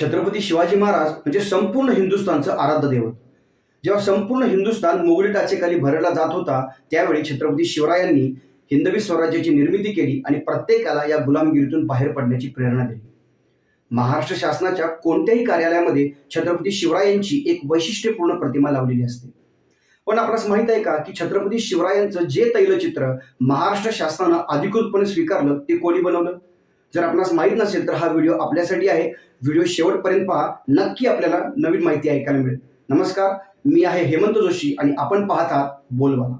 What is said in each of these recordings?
छत्रपती शिवाजी महाराज म्हणजे संपूर्ण हिंदुस्थानचं आराध्य दैवत. जेव्हा संपूर्ण हिंदुस्थान मोगली टाचेखाली भरला जात होता त्यावेळी छत्रपती शिवरायांनी हिंदवी स्वराज्याची निर्मिती केली आणि प्रत्येकाला या गुलामगिरीतून बाहेर पडण्याची प्रेरणा दिली. महाराष्ट्र शासनाच्या कोणत्याही कार्यालयामध्ये छत्रपती शिवरायांची एक वैशिष्ट्यपूर्ण प्रतिमा लावलेली असते. पण आपणास माहीत आहे का की छत्रपती शिवरायांचं जे तैलचित्र महाराष्ट्र शासनानं अधिकृतपणे स्वीकारलं ते कोणी बनवलं? जर आपणास माहीत नसेल तर हा व्हिडिओ आपल्यासाठी आहे. व्हिडिओ शेवटपर्यंत पहा. नक्की आपल्याला नवीन माहिती ऐकायला मिळेल. नमस्कार. मी आहे हेमंत जोशी आणि आपण पाहत आहात बोलबाला.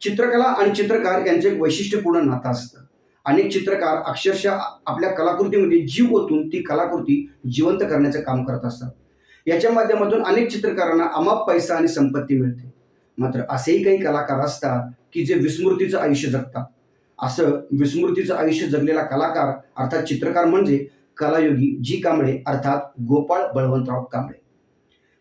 चित्रकला आणि चित्रकार यांचं एक वैशिष्ट्यपूर्ण नातं असतं. अनेक चित्रकार अक्षरशः आपल्या कलाकृतीमध्ये जीव ओतून ती कलाकृती जिवंत करण्याचं काम करत असतात. याच्या माध्यमातून अनेक चित्रकारांना अमाप पैसा आणि संपत्ती मिळते. मात्र असेही काही कलाकार असतात की जे विस्मृतीचं आयुष्य जगतात. असं विस्मृतीचं आयुष्य जगलेला कलाकार अर्थात चित्रकार म्हणजे कलायोगी जी कांबळे अर्थात गोपाळ बळवंतराव कांबळे.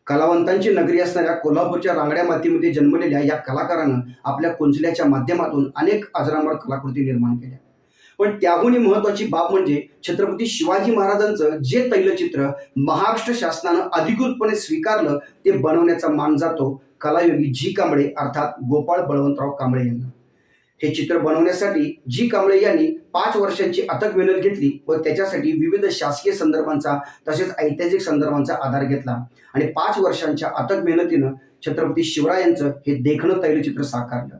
कलावंतांची नगरी असणाऱ्या कोल्हापूरच्या रांगड्या मातीमध्ये जन्मलेल्या या कलाकारानं आपल्या कुंचल्याच्या माध्यमातून अनेक अजरामर कलाकृती निर्माण केल्या. पण त्याहूनही महत्वाची बाब म्हणजे छत्रपती शिवाजी महाराजांचं जे तैलचित्र महाराष्ट्र शासनानं अधिकृतपणे स्वीकारलं ते बनवण्याचा मान जातो कलायोगी जी कांबळे अर्थात गोपाळ बळवंतराव कांबळे यांना. हे चित्र बनवण्यासाठी जी कांबळे यांनी पाच वर्षांची अथक मेहनत घेतली व त्याच्यासाठी विविध शासकीय संदर्भांचा तसेच ऐतिहासिक संदर्भांचा आधार घेतला. आणि पाच वर्षांच्या अथक मेहनतीनं छत्रपती शिवरायांचं हे देखणं तैलचित्र साकारलं.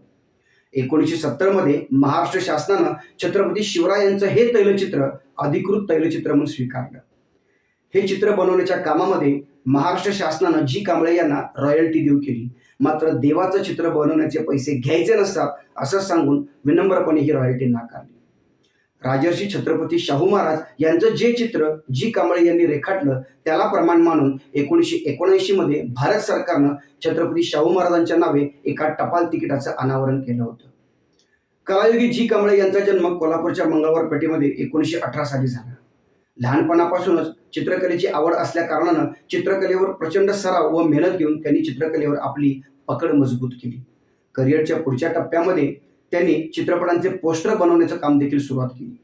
एकोणीसशे सत्तरमध्ये महाराष्ट्र शासनानं छत्रपती शिवरायांचं हे तैलचित्र अधिकृत तैलचित्र म्हणून स्वीकारलं. हे चित्र बनवण्याच्या कामामध्ये महाराष्ट्र शासनानं जी कांबळे यांना रॉयल्टी देऊ केली. मात्र देवाचं चित्र बनवण्याचे पैसे घ्यायचे नसतात असं सांगून विनम्रपणे ही रॉयल्टी नाकारली. राजर्षी छत्रपती शाहू महाराज यांचं जे चित्र जी कांबळे यांनी रेखाटलं त्याला प्रमाण मानून एकोणीसशे एकोणऐंशी मध्ये भारत सरकारनं छत्रपती शाहू महाराजांच्या नावे एका टपाल तिकिटाचं अनावरण केलं होतं. कलायुगी जी कांबळे यांचा जन्म कोल्हापूरच्या मंगळवार पेठेमध्ये एकोणीसशे अठरा साली झाला. लहानपणापासूनच चित्रकलेची आवड असल्या कारणानं चित्रकलेवर प्रचंड सराव व मेहनत घेऊन त्यांनी चित्रकलेवर आपली पकड मजबूत केली. करिअरच्या पुढच्या टप्प्यामध्ये त्यांनी चित्रपटांचे पोस्टर बनवण्याचं काम देखील सुरुवात केली.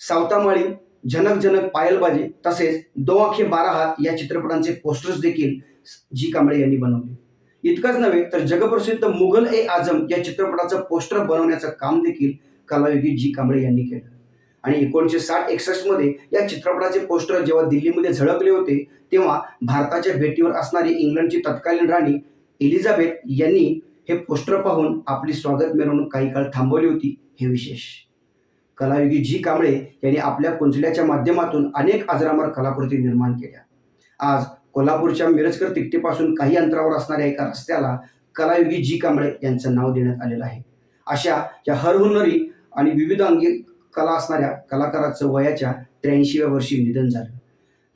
सावतामाळी झनक झनक पायलबाजी तसेच दो आखे बारा हात या चित्रपटांचे पोस्टर्स देखील जी कांबळे यांनी बनवले. इतकंच नव्हे तर जगप्रसिद्ध मुघल ए आझम या चित्रपटाचं पोस्टर बनवण्याचं काम देखील कलायोगी जी कांबळे यांनी केलं. आणि एकोणीसशे साठ एकसष्टमध्ये या चित्रपटाचे पोस्टर जेव्हा दिल्लीमध्ये झळकले होते तेव्हा भारताच्या भेटीवर असणारी इंग्लंडची तत्कालीन राणी एलिझाबेथ यांनी हे पोस्टर पाहून आपली स्वागत मिरवणूक काही काळ थांबवली होती. हे विशेष. कलायुगी जी कांबळे यांनी आपल्या कुंजल्याच्या माध्यमातून अनेक अजरामर कलाकृती निर्माण केल्या. आज कोल्हापूरच्या मिरजकर तिकटीपासून काही अंतरावर असणाऱ्या एका रस्त्याला कलायुगी जी कांबळे यांचं नाव देण्यात आलेलं आहे. अशा या हरहुन्नरी आणि विविध अंगी कला असणाऱ्या कलाकाराचं वयाच्या त्र्याऐंशीव्या वर्षी निधन झालं.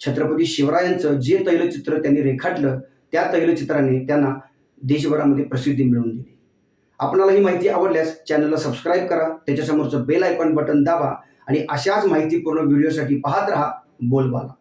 छत्रपती शिवरायांचं जे तैलचित्र त्यांनी रेखाटलं त्या तैलचित्राने त्यांना देशभरामध्ये प्रसिद्धी मिळवून दिली. आपणाला ही माहिती आवडल्यास चॅनलला सबस्क्राईब करा त्याच्यासमोरचं बेल आयकॉन बटन दाबा आणि अशाच माहितीपूर्ण व्हिडिओसाठी पाहत राहा बोलबाला.